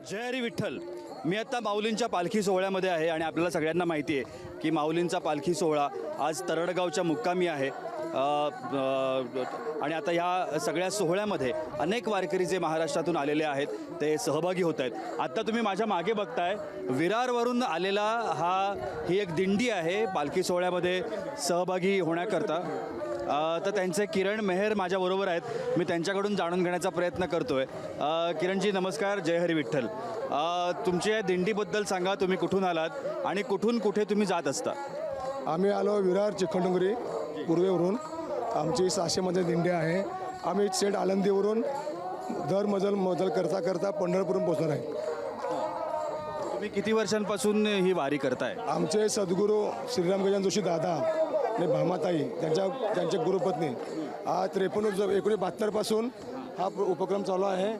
जय हरी विठ्ठल. मी आता माऊलींच्या पालखी सोहळ्यामध्ये आहे आणि आपल्याला सगळ्यांना माहिती आहे की माऊलींचा पालखी सोहळा आज तरडगावच्या मुक्कामी आहे. आणि आता ह्या सगळ्या सोहळ्यामध्ये अनेक वारकरी जे महाराष्ट्रातून आलेले आहेत ते सहभागी होत आहेत. आत्ता तुम्ही माझ्या मागे बघताय विरारवरून आलेला हा ही एक दिंडी आहे पालखी सोहळ्यामध्ये सहभागी होण्याकरता. तर त्यांचे किरण मेहर माझ्याबरोबर आहेत. मी त्यांच्याकडून जाणून घेण्याचा प्रयत्न करतो आहे किरणजी नमस्कार. जय हरी विठ्ठल. तुमच्या या दिंडीबद्दल सांगा तुम्ही कुठून आलात आणि कुठून कुठे तुम्ही जात असता? आम्ही आलो विरार चिखलडुंगरी. पूर्वेवरून आमची सहाशेमध्ये दिंडी आहे. आम्ही सेट आळंदीवरून दर मजल मजल करता करता पंढरपूरून पोहोचणार आहे. तुम्ही किती वर्षांपासून ही वारी करताय? आमचे सद्गुरू श्रीराम गजान जोशी दादा आणि भामाताई त्यांच्या त्यांचे गुरुपत्नी. हा त्रेपन्न वर्ष एकोणीस बहात्तरपासून हा उपक्रम चालू आहे.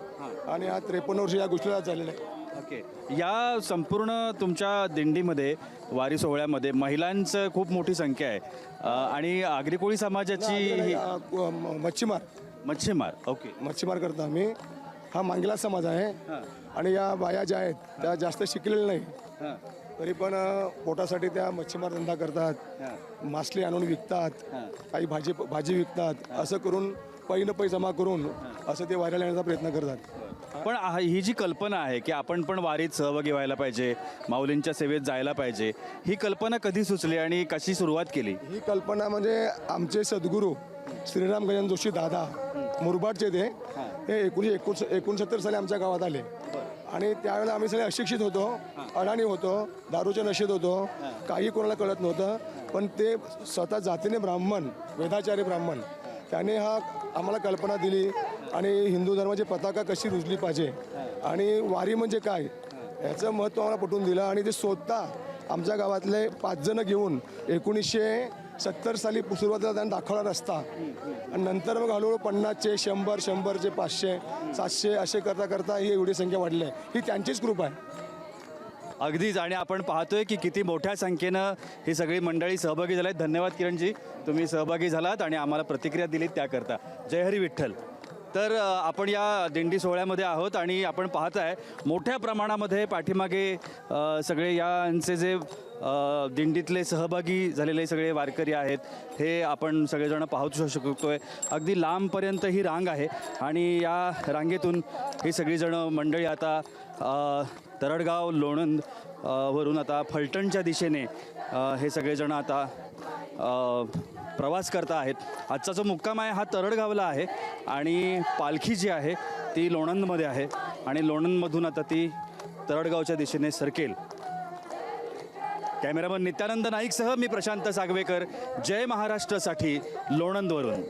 आणि हा त्रेपन्न वर्ष या गोष्टीला झालेला आहे. ओके. या संपूर्ण तुमच्या दिंडीमध्ये वारी सोहळ्यामध्ये महिलांचं खूप मोठी संख्या आहे. अ, आणि आगरी कोळी समाजाची ही आ, म- मच्छीमार. मच्छीमार ओके. मच्छीमार करतो आम्ही. हा मांगला समाज आहे. आणि या बाया ज्या आहेत त्या जास्त शिकलेल्या नाही. हां. तरी पण अ, पोटासाठी त्या मच्छीमार धंदा करतात. मासली आणून विकतात. काही भाजी भाजी विकतात. असं करून पै न पै जमा करून असं ते व्हायरल येण्याचा प्रयत्न करतात. पण ही जी कल्पना आहे की आपण पण वारीत सहभागी व्हायला पाहिजे माऊलींच्या सेवेत जायला पाहिजे ही कल्पना कधी सुचली आणि कशी सुरुवात केली? ही कल्पना म्हणजे आमचे सद्गुरू श्रीराम गजान जोशी दादा मुरबाडचे ते. हे. एकोणीशे एकोण एकोणसत्तर साली आमच्या गावात आले. आणि त्यावेळेला आम्ही सगळे अशिक्षित होतो अडाणी होतो दारूच्या नशेत होतो काही कोणाला कळत नव्हतं. पण ते स्वतः जातीने ब्राह्मण वेदाचार्य ब्राह्मण त्याने हा आम्हाला कल्पना दिली. आणि हिंदू धर्माची पताका कशी रुजली पाहिजे? आणि वारी म्हणजे काय? याचं महत्त्व आम्हाला पटवून दिलं आणि ते स्वतः आमच्या गावातले पाचजण घेऊन एकोणीसशे सत्तर साली सुरुवातीला त्यांना दाखवला रस्ता. आणि नंतर मग हळूहळू पन्नासचे शंभर शंभरचे पाचशे सातशे असे करता करता ही एवढी संख्या वाढली आहे. ही त्यांचीच ग्रुप आहे. अगदीच. आणि आपण पाहतोय की किती मोठ्या संख्येनं ही सगळी मंडळी सहभागी झाल्या आहेत धन्यवाद किरणजी. तुम्ही सहभागी झालात आणि आम्हाला प्रतिक्रिया दिलीत त्याकरता. जय हरी विठ्ठल. तर आपण या दिंडी सोहळ्यामध्ये आहोत आणि आपण पाहत आहे मोठ्या प्रमाणामध्ये पाठीमागे सगळे यांचे जे दिंडीतले सहभागी झालेले सगळे वारकरी आहेत हे आपण सगळेजण पाहू शकतोय. अगदी लांबपर्यंत ही रांग आहे आणि या रांगेतून ही सगळीजणं मंडळी आता तरडगाव लोणंद वरून आता फलटणच्या दिशेने हे सगळेजण आता प्रवास करता आहेत. आजचा जो मुक्काम आहे हा तरडगावला आहे आणि पालखी जी आहे ती लोणंदमध्ये आहे आणि लोणंदमधून आता ती तरडगावच्या दिशेने सरकेल. कॅमेरामन नित्यानंद नाईकसह मी प्रशांत सागवेकर. जय महाराष्ट्रसाठी लोणंदवरून.